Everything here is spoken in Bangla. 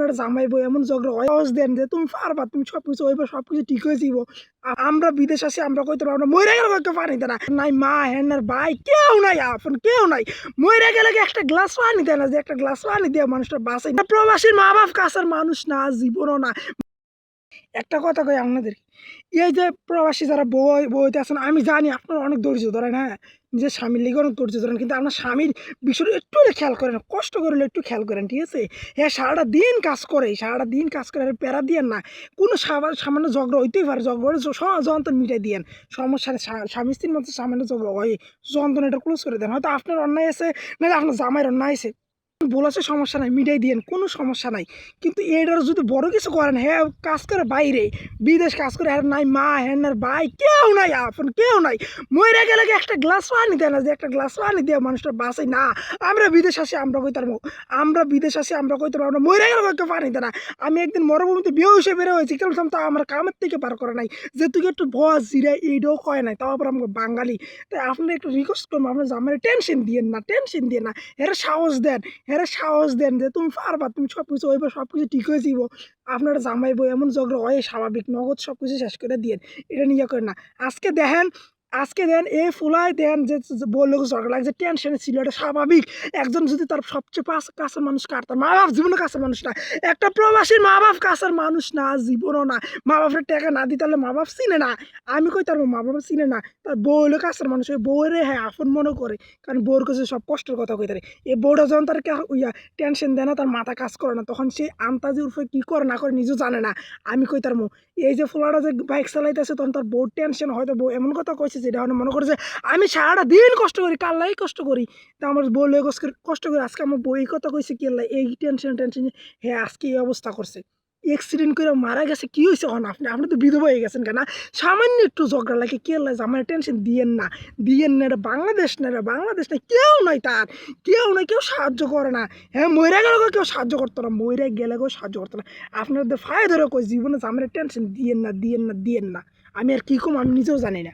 আপনার জামাই বই এমন ঝগড়া হয় দেন যে তুমি পারবা, তুমি সব কিছু হইবে সব কিছু ঠিক হয়ে যাব আমরা বিদেশ আসি, আমরা কইতে পারব না মরে গেলে কয়েকটা পানি দেয় না। নাই মা হ্যান্ডার ভাই, কেউ নাই, আপন কেউ নাই। মরে গেলে একটা গ্লাস পানি দেয় না? যে একটা গ্লাস পানি দিয়ে মানুষটা না প্রবাসীর মা বাপ কাছের মানুষ না, জীবনও না। একটা কথা কই আপনাদের? এই যে প্রবাসী যারা বই, বইতে আছেন, আমি জানি আপনারা অনেক ধৈর্য ধরেন হ্যাঁ? নিজের স্বামীর লিগে অনেক ধৈর্য ধরেন, কিন্তু আপনার স্বামীর বিষয়টা একটু খেয়াল করেন, কষ্ট করলে একটু খেয়াল করেন, ঠিক আছে? হ্যাঁ সারাটা দিন কাজ করে, সারাটা দিন কাজ করে প্যারা দিয়েন না। কোনো সামা- সামান্য ঝগড়া হইতেই পারে, ঝগড়া যন্ত্রণ মিটাই দিয়েন। সমস্যা স্বামী স্ত্রীর মধ্যে সামান্য ঝগড়া হয় যন্ত্রণ এটা ক্লোজ করে দেন। হয়তো আপনার অন্যায় আছে, নাহলে আপনার জামাইয়ের অন্যায় আছে। বলেছে সমস্যা নাই, মিটাই দিয়েন কোনো সমস্যা নাই। কিন্তু এটার যদি বড় কিছু করেন হ্যাঁ কাজ করে বাইরে, বিদেশ কাজ করে, আর নাই মা হ্যান্ডার ভাই, কেউ নাই আপন, কেউ নাই। মরে গেলে একটা গ্লাস পানি দেয় না যে একটা গ্লাস পানি দিয়ে মানুষটা বাঁচাই না, আমরা বিদেশ আসি, আমরা কইতে পারব আমরা বিদেশ আসি, আমরা কইতে পারব না মরে গেলে কয়েকটা পানি দেয় না। আমি একদিন মরুভূমিতে বিয়ে হিসেবে বেরো হয়েছি কিন্তু তাও আমার কামের থেকে পার করে নাই। যে তুই একটু বস জিরা এইটাও কয় নাই, তাও আবার বাঙালি। তাই আপনারা একটু রিকোয়েস্ট করব আপনার আমার টেনশন দিয়েন না টেনশন দিয়ে না। এরা সাহস দেন এরা সাহস দেন যে তুমি পারবা, তুমি সব কিছু হইবা সব কিছু ঠিক হয়ে যাব আপনার জামাই বই এমন ঝগড়া হয়, স্বাভাবিক নগদ সব কিছু শেষ করে দিয়ে এটা নিয়ে করেন না। আজকে দেখেন আজকে দেন, এ ফুলাই দেন, যে বলল ঝগড়া লাগছে টেনশনে ছিল, এটা স্বাভাবিক। একজন যদি তার সবচেয়ে পাশ কাছের মানুষ কাটতার মা বাপ জীবনে কাছের মানুষ না। একটা প্রবাসীর মা বাপ কাছের মানুষ না, জীবনও না। মা বাপের টাকা না দিতে হলে মা বাপ চিনে না। আমি কই তার মা বাপ চিনে না। তার বউ কাছের মানুষ ওই বউরে হ্যাঁ আপন মনে করে। কারণ বউর কাছে সব কষ্টের কথা কই তারে এই বউটা যখন তার ইয়া টেনশন দেয় না, তার মাথা কাজ করে না, তখন সে আন্তাজি উর্ফে কী করে না করে নিজেও জানে না। আমি কই তার মো, এই যে ফুলাটা যে বাইক চালাইতেছে, তখন তার বউ টেনশন হয়তো বউ এমন কথা কইছে যেটা হয়তো মনে করে যে আমি সারাটা দিন কষ্ট করি কাল্লাই কষ্ট করি? তা আমার বউ লয়ে কষ্ট করি আজকে আমার বউ এই কথা কইছে, কি এই টেনশন টেনশন হ্যাঁ আজকে এই অবস্থা করছে। অ্যাক্সিডেন্ট করে মারা গেছে, কি হয়েছে এখন আপনি? আপনি তো বিধবা হয়ে গেছেন কেন? সামান্য একটু ঝগড়া লাগে, কে লাগে আমার টেনশন দিয়েন না দিয়েন না, এটা বাংলাদেশ না, এটা বাংলাদেশ না, কেউ নাই তার, কেউ নাই কেউ সাহায্য করে না। হ্যাঁ মরে গেলে কেউ সাহায্য করতো না মরে গেলে কেউ সাহায্য করতো না। আপনাদের ফায়দা ধরে কই, জীবনে আমার টেনশন দিয়েন না দিয়েন না দিয়েন না। আমি আর কী কম, আমি নিজেও জানি না।